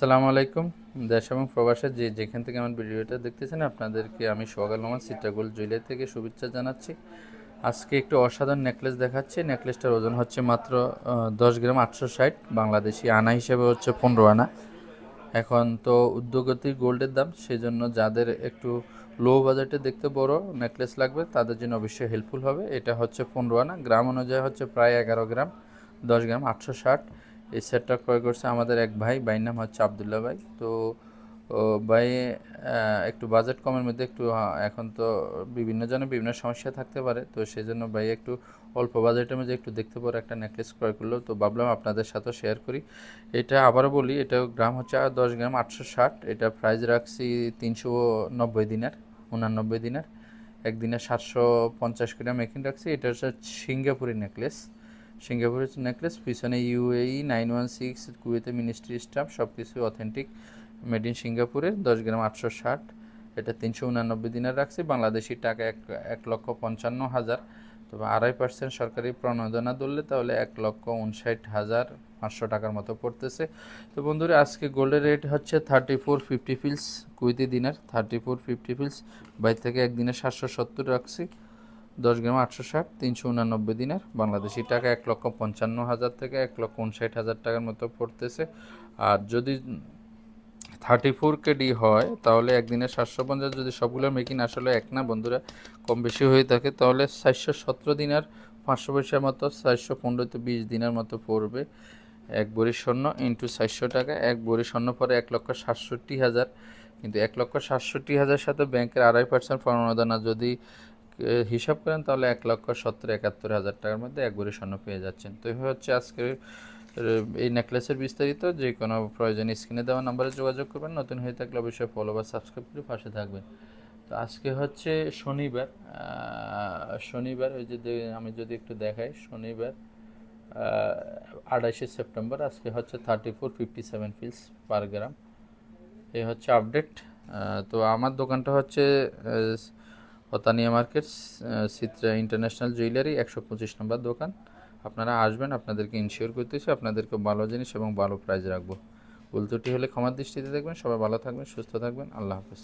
আসসালামু আলাইকুম, দেশ এবং প্রবাসে যে যেখান থেকে আমার ভিডিওটা দেখতেছেন আপনাদেরকে আমি সোহাগাল মোহাম্মদ সিটাগুল জুয়েলারি থেকে শুভেচ্ছা জানাচ্ছি। আজকে একটু অসাধারণ নেকলেস দেখাচ্ছি, নেকলেসটার ওজন হচ্ছে মাত্র দশ গ্রাম আটশো ষাট, বাংলাদেশি আনা হিসেবে হচ্ছে পনেরো আনা। এখন তো উদ্যোগতির গোল্ডের দাম, সেজন্য যাদের একটু লো বাজেটে দেখতে বড় নেকলেস লাগবে, তাদের জন্য অবশ্যই হেল্পফুল হবে। এটা হচ্ছে পনেরো আনা, গ্রাম অনুযায়ী হচ্ছে প্রায় এগারো গ্রাম, দশ গ্রাম আটশো ষাট। এই সেটটা ক্রয় করছে আমাদের এক ভাই, ভাইয়ের নাম হচ্ছে আবদুল্লাহ ভাই। তো ভাই একটু বাজেট কমের মধ্যে একটু এখন তো বিভিন্ন জনের বিভিন্ন সমস্যা থাকতে পারে। তো সেই জন্য ভাই একটু অল্প বাজেটের মধ্যে একটু দেখতে পারে, একটা নেকলেস ক্রয় করল। তো ভাবলাম আপনাদের সাথেও শেয়ার করি। এটা আবারও বলি, এটা গ্রাম হচ্ছে দশ গ্রাম আটশো ষাট। এটা প্রাইস রাখছি তিনশো নব্বই দিনের, উনানব্বই দিনের। একদিনে সাতশো পঞ্চাশ গ্রাম মেকিং রাখছি। এটা হচ্ছে সিঙ্গাপুরি নেকলেস সিঙ্গাপুরের নেকলেস পিছনে ইউএই নাইন ওয়ান সিক্স কুয়েতে মিনিস্ট্রি স্টাফ সব কিছু অথেন্টিক মেড ইন সিঙ্গাপুরের দশ গ্রাম আটশো ষাট। এটা তিনশো উনানব্বই দিনের রাখছি, বাংলাদেশি টাকা এক এক লক্ষ পঞ্চান্ন হাজার। তবে আড়াই পার্সেন্ট সরকারি প্রণোদনা ধরলে তাহলে এক লক্ষ উনষাট হাজার পাঁচশো টাকার মতো পড়তেছে। তো বন্ধুরা, আজকে গোল্ডের রেট হচ্ছে thirty four fifty fils Kuwaiti দিনের থার্টি ফোর ফিফটি ফিলস বাইর থেকে একদিনে সাতশো সত্তর রাখছি। দশ গ্রাম আটশো ষাট, তিনশো উনানব্বই দিনের, বাংলাদেশি টাকা এক লক্ষ পঞ্চান্ন হাজার থেকে এক লক্ষ উনষাট হাজার টাকার মতো পড়তেছে। আর যদি থার্টি ফোর কেডি হয়, তাহলে একদিনে সাতশো পঞ্চাশ যদি সবগুলো মেকিং আসলে এক না, বন্ধুরা, কম বেশি হয়ে থাকে, তাহলে চারশো সতেরো দিনের, পাঁচশো পয়সার মতো, চারশো পনেরো তো বিশ দিনের মতো পড়বে। এক বড়ি স্বর্ণ ইন্টু চারশো টাকা, এক বড়ি স্বর্ণ পরে এক লক্ষ সাতষট্টি হাজার। কিন্তু এক লক্ষ সাতষট্টি হাজার সাথে ব্যাংকের আড়াই পার্সেন্ট প্রণোদনা যদি হিসাব করেন তাহলে এক লক্ষ সত্তর একাত্তর হাজার টাকার মধ্যে এক স্বর্ণ পেয়ে যাচ্ছেন। তো এভাবে হচ্ছে আজকের এই নেকলেসের বিস্তারিত যে কোনো প্রয়োজনে স্ক্রিনে দেওয়া নাম্বারে যোগাযোগ করবেন। নতুন হয়ে থাকলে অবশ্যই ফলো বা সাবস্ক্রাইব করে পাশে থাকবেন। তো আজকে হচ্ছে শনিবার শনিবার ওই যে আমি যদি একটু দেখাই, শনিবার আড়াইশে সেপ্টেম্বর, আজকে হচ্ছে thirty four fifty seven fils per gram এই হচ্ছে আপডেট তো আমার দোকানটা হচ্ছে হতানিয়া মার্কেট সিত্রা ইন্টারন্যাশনাল জুয়েলারি, একশো পঁচিশ নম্বর দোকান। আপনারা আসবেন, আপনাদেরকে ইনশিওর করতেছি আপনাদেরকে ভালো জিনিস এবং ভালো প্রাইজ রাখব। ভুল হলে ক্ষমার দৃষ্টিতে দেখবেন। সবাই ভালো থাকবেন, সুস্থ থাকবেন। আল্লাহ হাফেজ।